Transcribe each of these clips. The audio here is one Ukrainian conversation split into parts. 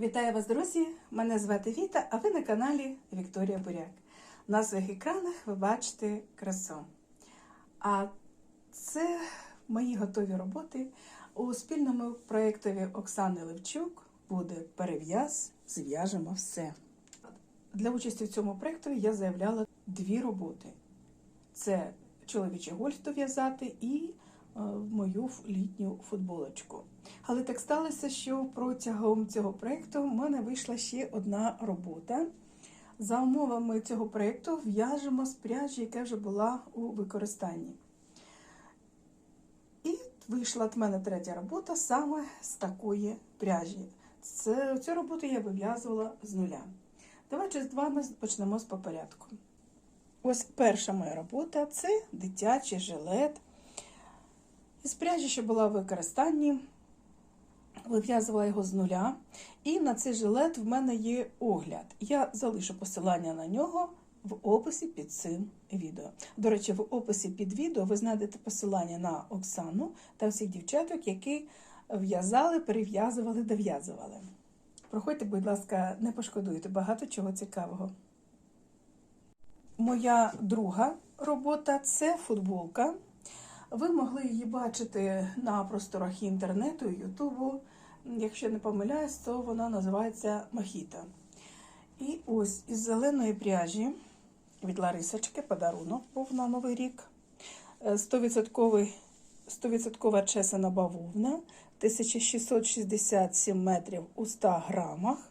Вітаю вас, друзі! Мене звати Віта, а ви на каналі Вікторія Буряк. На своїх екранах ви бачите красу. А це мої готові роботи у спільному проєктові Оксани Левчук буде перев'яз, зв'яжемо все. Для участі в цьому проєкті я заявляла дві роботи: це чоловічий гольф дов'язати і е, мою літню футболочку. Але так сталося, що протягом цього проєкту в мене вийшла ще одна робота. За умовами цього проєкту в'яжемо з пряжі, яка вже була у використанні. І вийшла в мене третя робота саме з такої пряжі. Цю роботу я вив'язувала з нуля. Давайте з вами почнемо з по порядку. Ось перша моя робота це дитячий жилет. З пряжі, що була в використанні, вив'язувала його з нуля. І на цей жилет в мене є огляд. Я залишу посилання на нього в описі під цим відео. До речі, в описі під відео ви знайдете посилання на Оксану та всіх дівчаток, які в'язали, перев'язували, дов'язували. Проходьте, будь ласка, не пошкодуйте багато чого цікавого. Моя друга робота це футболка. Ви могли її бачити на просторах інтернету Ютубу. Якщо не помиляюсь, то вона називається Мохіта. І ось із зеленої пряжі від Ларисочки подарунок був на Новий рік. 100% 100% чесана бавовна, 1667 метрів у 100 грамах.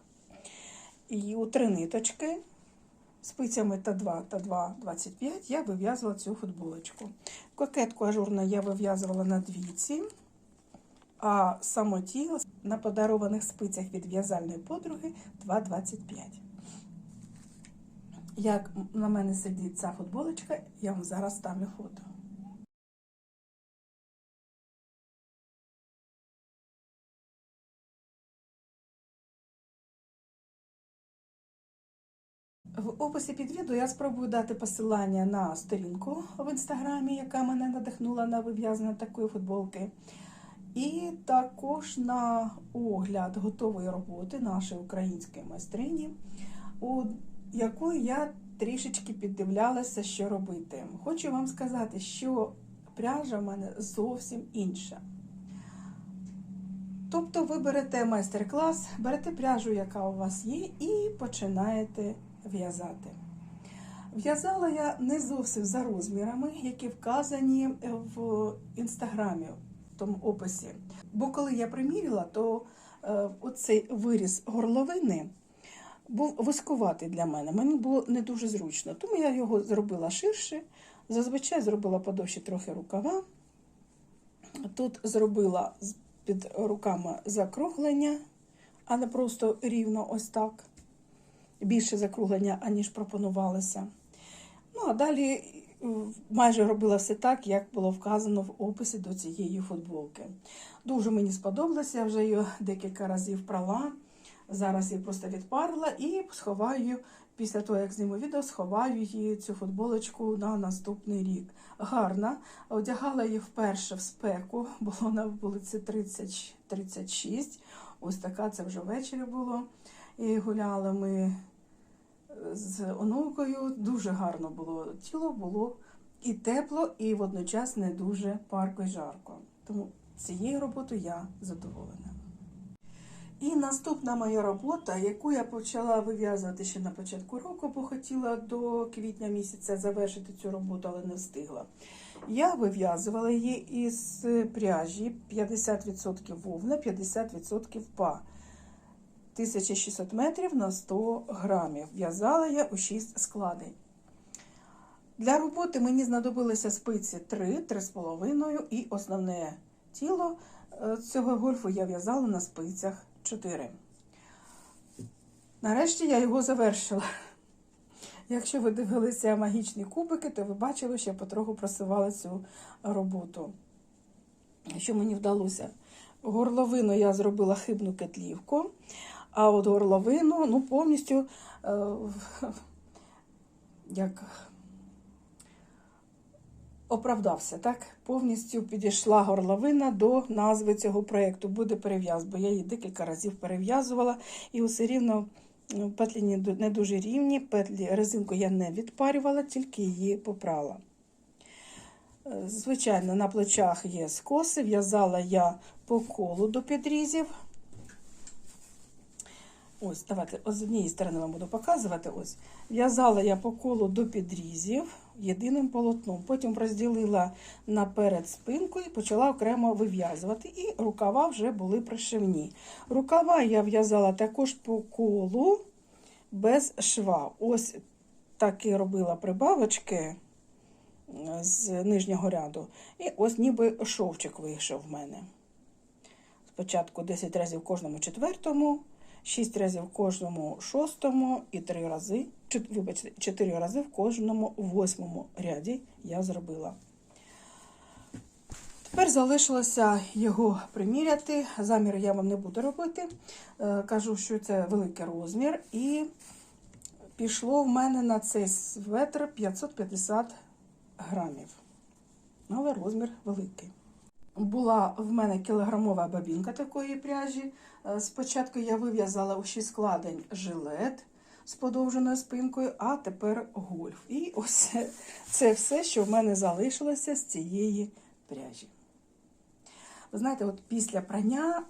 І у три ниточки спицями Т2 та 2,25 я вив'язувала цю футболочку. Кокетку ажурну я вив'язувала на двійці, а самотіл на подарованих спицях від в'язальної подруги 2,25. Як на мене сидить ця футболочка, я вам зараз ставлю фото. В описі під відео я спробую дати посилання на сторінку в інстаграмі, яка мене надихнула на вив'язання такої футболки. І також на огляд готової роботи нашої української майстрині, у якої я трішечки піддивлялася, що робити. Хочу вам сказати, що пряжа в мене зовсім інша. Тобто ви берете майстер-клас, берете пряжу, яка у вас є, і починаєте в'язати. В'язала я не зовсім за розмірами, які вказані в інстаграмі, в тому описі. Бо коли я приміряла, то е, оцей виріз горловини був вискуватий для мене. Мені було не дуже зручно, тому я його зробила ширше. Зазвичай зробила подовші трохи рукава. Тут зробила під руками закруглення, а не просто рівно ось так більше закруглення, аніж пропонувалося. Ну, а далі майже робила все так, як було вказано в описі до цієї футболки. Дуже мені сподобалося, я вже її декілька разів прала. Зараз її просто відпарила і сховаю, після того, як зніму відео, сховаю її цю футболочку на наступний рік. Гарна. Одягала її вперше в спеку, було на вулиці 30, 36. Ось така це вже ввечері було. І гуляли ми з онукою. Дуже гарно було. Тіло було і тепло, і водночас не дуже парко і жарко. Тому цією роботою я задоволена. І наступна моя робота, яку я почала вив'язувати ще на початку року, бо хотіла до квітня місяця завершити цю роботу, але не встигла. Я вив'язувала її із пряжі 50% вовна, 50% па. 1600 метрів на 100 грамів. В'язала я у 6 складень. Для роботи мені знадобилися спиці 3, 3,5 і основне тіло цього гольфу я в'язала на спицях 4. Нарешті я його завершила. Якщо ви дивилися магічні кубики, то ви бачили, що я потроху просувала цю роботу. Що мені вдалося? Горловину я зробила хибну кетлівку. А от горловину, ну, повністю, е, як оправдався, так? Повністю підійшла горловина до назви цього проєкту. Буде перев'яз, бо я її декілька разів перев'язувала, і усе рівно петлі не дуже рівні. Петлі резинку я не відпарювала, тільки її попрала. Е, Звичайно, на плечах є скоси, в'язала я по колу до підрізів. Ось, давайте ось з однієї сторони вам буду показувати. Ось. В'язала я по колу до підрізів єдиним полотном. Потім розділила наперед спинку і почала окремо вив'язувати. І рукава вже були пришивні. Рукава я в'язала також по колу без шва. Ось так і робила прибавочки з нижнього ряду. І ось ніби шовчик вийшов в мене. Спочатку 10 разів кожному четвертому, 6 разів в кожному шостому і 3 рази, вибачте, 4 рази в кожному восьмому ряді я зробила. Тепер залишилося його приміряти. Замір я вам не буду робити. Е, Кажу, що це великий розмір. І пішло в мене на цей светр 550 грамів. Але розмір великий. Була в мене кілограмова бабінка такої пряжі. Е, Спочатку я вив'язала у 6 складень жилет з подовженою спинкою, а тепер гольф. І ось це- все, що в мене залишилося з цієї пряжі. Ви знаєте, от після прання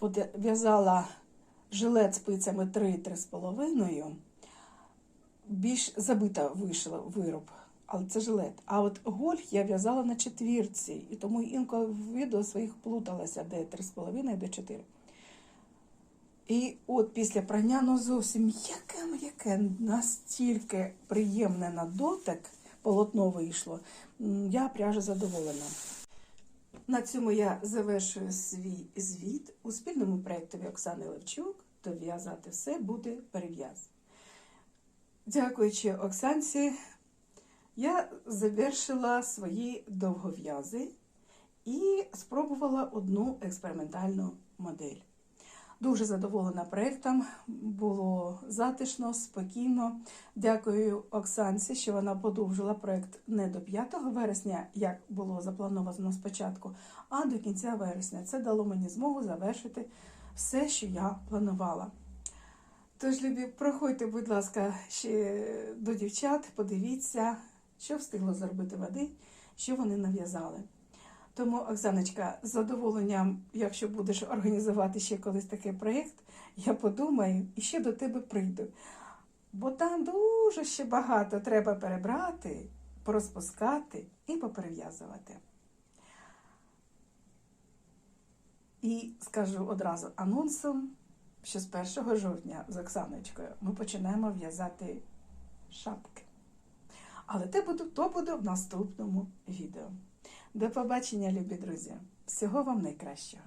от я в'язала жилет спицями 3-3,5, більш забита вийшла вироб, але це жилет. А от гольф я в'язала на четвірці, і тому інколи в відео своїх плуталася, де 3,5, і де 4. І от після прання, ну зовсім яке м'яке, настільки приємне на дотик, полотно вийшло. Я пряжа задоволена. На цьому я завершую свій звіт у спільному проєктові Оксани Левчук. Дов'язати все буде перев'яз. Дякуючи Оксанці, я завершила свої довгов'язи і спробувала одну експериментальну модель. Дуже задоволена проєктом, було затишно, спокійно. Дякую Оксанці, що вона подовжила проєкт не до 5 вересня, як було заплановано спочатку, а до кінця вересня. Це дало мені змогу завершити все, що я планувала. Тож, любі, проходьте, будь ласка, ще до дівчат, подивіться, що встигло зробити води, що вони нав'язали. Тому, Оксаночка, з задоволенням, якщо будеш організувати ще колись такий проєкт, я подумаю і ще до тебе прийду. Бо там дуже ще багато треба перебрати, порозпускати і поперев'язувати. І скажу одразу анонсом, що з 1 жовтня з Оксаночкою ми починаємо в'язати шапки. Але те буде, то буде в наступному відео. До побачення, любі друзі! Всього вам найкращого!